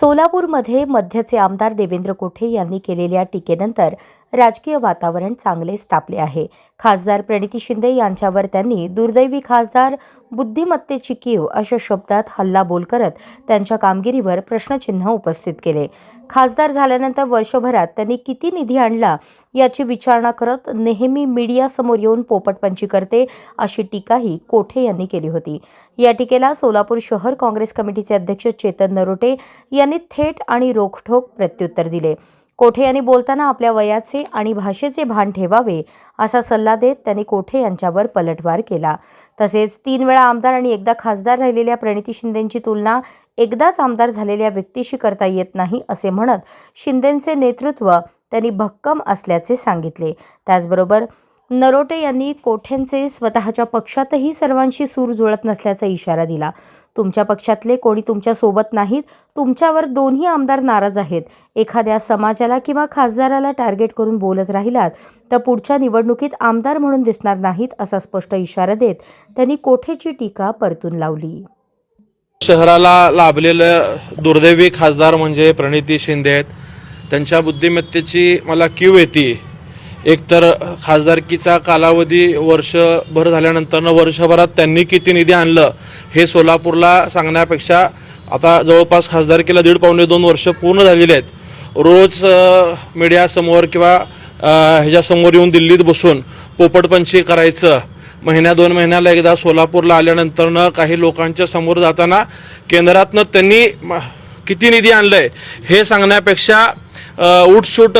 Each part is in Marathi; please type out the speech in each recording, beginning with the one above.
सोलापूरमध्ये मध्यचे आमदार देवेंद्र कोठे यांनी केलेल्या टीकेनंतर राजकीय वातावरण चांगलेच तापले आहे. खासदार प्रणिती शिंदे यांच्यावर त्यांनी दुर्दैवी खासदार बुद्धिमत्तेची कीव अशा शब्दात हल्लाबोल करत त्यांच्या कामगिरीवर प्रश्नचिन्ह उपस्थित केले. खासदार झाल्यानंतर वर्षभरात त्यांनी किती निधी आणला याची विचारणा करत नेहमी मीडियासमोर येऊन पोपटपंची करते अशी टीकाही कोठे यांनी केली होती. या टीकेला सोलापूर शहर काँग्रेस कमिटीचे अध्यक्ष चेतन नरोटे यांनी थेट आणि रोखठोक प्रत्युत्तर दिले. कोठे यांनी बोलताना आपल्या वयाचे आणि भाषेचे भान ठेवावे असा सल्ला देत त्यांनी कोठे यांच्यावर पलटवार केला. तसेच तीन वेळा आमदार आणि एकदा खासदार राहिलेल्या प्रणिती शिंदेंची तुलना एकदाच आमदार झालेल्या व्यक्तीशी करता येत नाही असे म्हणत शिंदेंचे नेतृत्व त्यांनी भक्कम असल्याचे सांगितले. त्याचबरोबर नरोटे यांनी कोठ्यांचे स्वतःच्या पक्षातही सर्वांशी सूर जुळत नसल्याचा इशारा दिला. तुमच्या पक्षातले कोणी तुमच्यासोबत नाहीत तुमच्यावर दोन्ही आमदार नाराज आहेत. एखाद्या समाजाला किंवा खासदाराला टार्गेट करून बोलत राहिलात तर पुढच्या निवडणुकीत आमदार म्हणून दिसणार नाहीत असा स्पष्ट इशारा देत त्यांनी कोठेची टीका परतून लावली. शहराला लाभलेलं दुर्दैवी खासदार म्हणजे प्रणिती शिंदे आहेत. त्यांच्या बुद्धिमत्तेची मला कीव येते. एकतर खासदारकीचा कालावधी वर्षभर झाल्यानंतर वर्षभरात त्यांनी किती निधी आणलं हे सोलापूरला सांगण्यापेक्षा आता जवळपास खासदारकीला दीड पावणे दोन वर्ष पूर्ण झालेली आहेत. रोज मीडियासमोर किंवा ह्याच्यासमोर येऊन दिल्लीत बसून पोपटपंची करायचं महिन्या दोन महिन्याला एकदा सोलापूरला आल्यानंतरनं काही लोकांच्या समोर जाताना केंद्रातनं त्यांनी म- किती निधी आणलंय हे सांगण्यापेक्षा उठसूट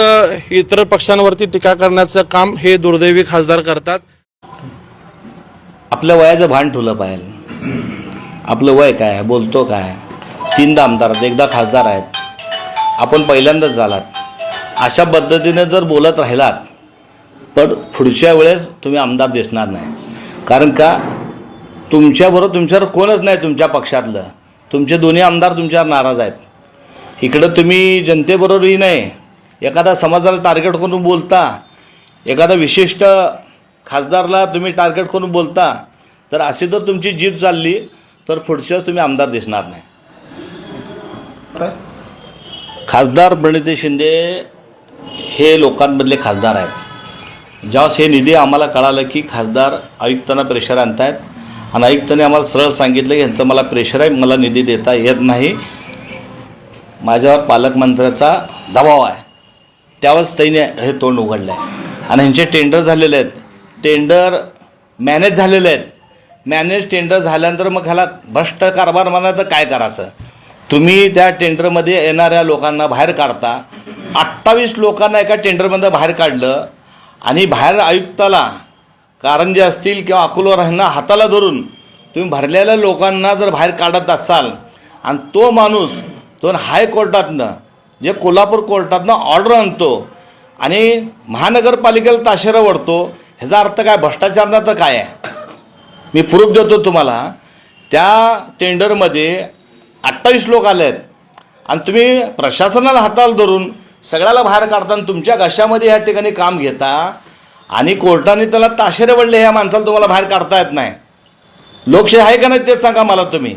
इतर पक्षांवरती टीका करण्याचं काम हे दुर्दैवी खासदार करतात. आपल्या वयाचं भान ठेवलं पाहिजे. आपलं वय काय बोलतो काय? तीनदा आमदार आहेत एकदा खासदार आहेत. आपण पहिल्यांदाच झालात. अशा पद्धतीने जर बोलत राहिलात पण पुढच्या वेळेस तुम्ही आमदार दिसणार नाही. कारण का? तुमच्याबरोबर तुमच्यावर कोणच नाही तुमच्या पक्षातलं. तुमचे दोन्ही आमदार तुमच्यावर नाराज आहेत. इकडं तुम्ही जनतेबरोबरही नाही. एखादा समाजाला टार्गेट करून बोलता एखादा विशिष्ट खासदारला तुम्ही टार्गेट करून बोलता तर अशी जर तुमची जीप चालली तर पुढच्याच तुम्ही आमदार दिसणार नाही. खासदार प्रणिती शिंदे हे लोकांमधले खासदार आहेत. ज्यावेळेस हे निधी आम्हाला कळालं की खासदार आयुक्तांना प्रेशर आणतायत आणि आयुक्ताने आम्हाला सरळ सांगितलं की ह्यांचं मला प्रेशर आहे मला निधी देता येत नाही. माझ्यावर पालकमंत्र्याचा दबाव आहे. त्यावेळेस त्यांनी हे तोंड उघडलं आहे आणि ह्यांचे टेंडर झालेले आहेत. टेंडर मॅनेज झालेले आहेत. मॅनेज टेंडर झाल्यानंतर मग ह्याला भ्रष्ट कारभार म्हणा तर काय करायचं? तुम्ही त्या टेंडरमध्ये येणाऱ्या लोकांना बाहेर काढता. अठ्ठावीस लोकांना एका टेंडरमधनं बाहेर काढलं. आणि बाहेर आयुक्ताला कारंजे असतील किंवा अकोला राहणं हाताला धरून तुम्ही भरलेल्या लोकांना जर बाहेर काढत असाल आणि तो माणूस तो हायकोर्टातनं जे कोल्हापूर कोर्टातनं ऑर्डर आणतो आणि महानगरपालिकेला ताशेरा ओढतो ह्याचा अर्थ काय? भ्रष्टाचारनं तर काय आहे? मी प्रूफ देतो तुम्हाला. त्या टेंडरमध्ये अठ्ठावीस लोक आले आहेत आणि तुम्ही प्रशासनाला हाताला धरून सगळ्याला बाहेर काढताना तुमच्या घशामध्ये ह्या ठिकाणी काम घेता आणि कोर्टाने त्याला ताशेरे वडले ह्या माणसाला तुम्हाला बाहेर काढता येत नाही. लोकशाही आहे का नाही तेच सांगा मला तुम्ही.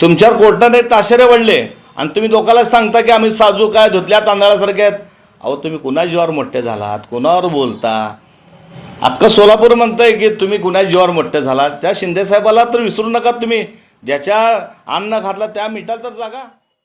तुमच्यावर कोर्टाने ताशेरे वडले आणि तुम्ही लोकांना सांगता की आम्ही साजू काय धुतल्या तांदळासारखे आहेत. अहो तुम्ही कुणा जीवावर मोठे झालात? कुणावर बोलता? अख्खं सोलापूर म्हणतंय की तुम्ही कुणा जीवावर मोठे झालात? त्या शिंदेसाहेबाला तर विसरू नका तुम्ही. ज्याच्या अन्न घातला त्या मिठाला तर जागा.